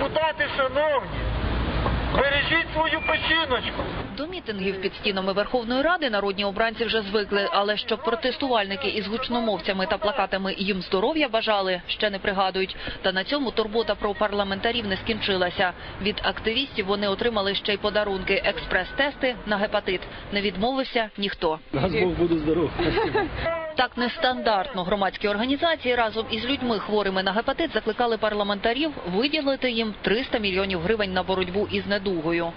Депутати, шановні, бережіть свою печіночку. До мітингів під стінами Верховної Ради народні обранці вже звикли, але щоб протестувальники із гучномовцями та плакатами їм здоров'я бажали, ще не пригадують. Та на цьому турбота про парламентарів не скінчилася. Від активістів вони отримали ще й подарунки – експрес-тести на гепатит. Не відмовився ніхто. Раз Бог буде здоров. Так нестандартно громадські організації разом із людьми хворими на гепатит закликали парламентарів виділити їм 300 мільйонів гривень на боротьбу із недугою.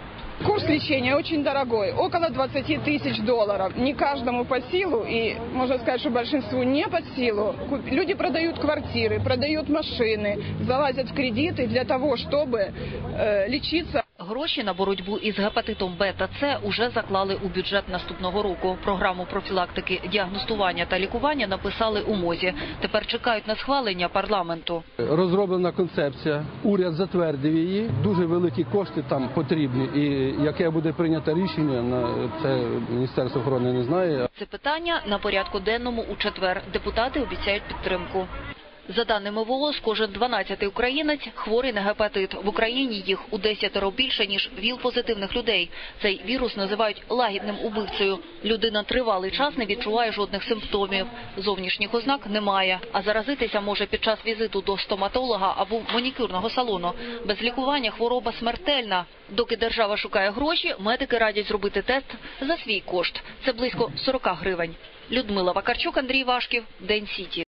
Курс лечения очень дорогой, около 20 тысяч долларов. Не каждому по силу, и можно сказать, что большинству не под силу. Куп- Люди продают квартиры, продают машины, залазят в кредиты для того, чтобы э, лечиться. Гроші на боротьбу із гепатитом Б та С уже заклали у бюджет наступного року. Програму профілактики, діагностування та лікування написали у МОЗі. Тепер чекають на схвалення парламенту. Розроблена концепція, уряд затвердив її. Дуже великі кошти там потрібні. І яке буде прийнято рішення, на це Міністерство охорони не знає. Це питання на порядку денному у четвер. Депутати обіцяють підтримку. За даними ВООЗ, кожен 12-й українець хворий на гепатит. В Україні їх у десятеро більше, ніж ВІЛ-позитивних людей. Цей вірус називають лагідним убивцею. Людина тривалий час не відчуває жодних симптомів. Зовнішніх ознак немає. А заразитися може під час візиту до стоматолога або манікюрного салону. Без лікування хвороба смертельна. Доки держава шукає гроші, медики радять зробити тест за свій кошт. Це близько 40 гривень. Людмила Вакарчук, Андрій Вашків, День Сіті.